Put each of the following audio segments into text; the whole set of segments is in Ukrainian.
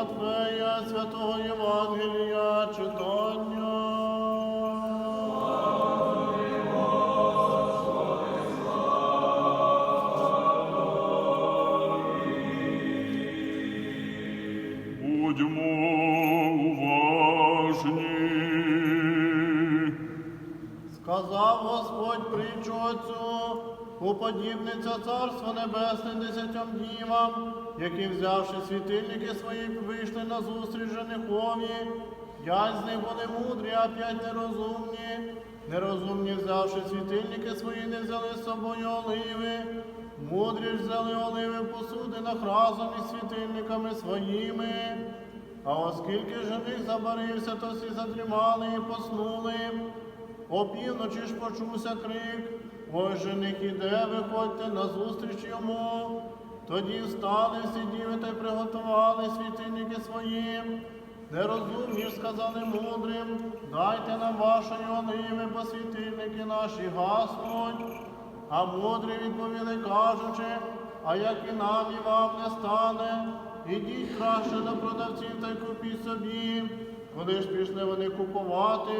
Матфея, святого Євангелія, читання. Будьмо уважні. Сказав Господь притчу оцю, уподібниться Царство Небесне десятьом днівам, які, взявши світильники свої, вийшли на зустріч женихові. П'ять з них були мудрі, а п'ять нерозумні. Нерозумні, взявши світильники свої, не взяли з собою оливи. Мудрі ж взяли оливи в посудинах разом із світильниками своїми. А оскільки жених забарився, то всі задрімали і поснули. Опівночі ж почувся крик, ось жених іде, виходьте назустріч йому. Тоді встали всі діви та й приготували світильники свої. Нерозумні ж сказали мудрим, дайте нам вашої оливи, бо світильники наші гаснуть. А мудрі відповіли, кажучи, а як і нам, і вам не стане, ідіть краще до продавців та й купіть собі. Коли ж пішли вони купувати,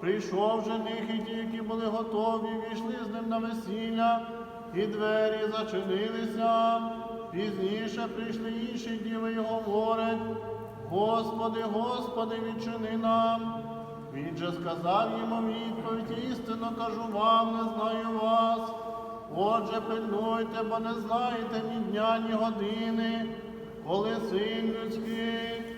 прийшов жених, і ті, які були готові, війшли з ним на весілля, і двері зачинилися. Пізніше прийшли інші діви й говорять, Господи, Господи, відчини нам. Він же сказав їм у відповідь, істинно кажу вам, не знаю вас. Отже, пильнуйте, бо не знаєте ні дня, ні години, коли син людський.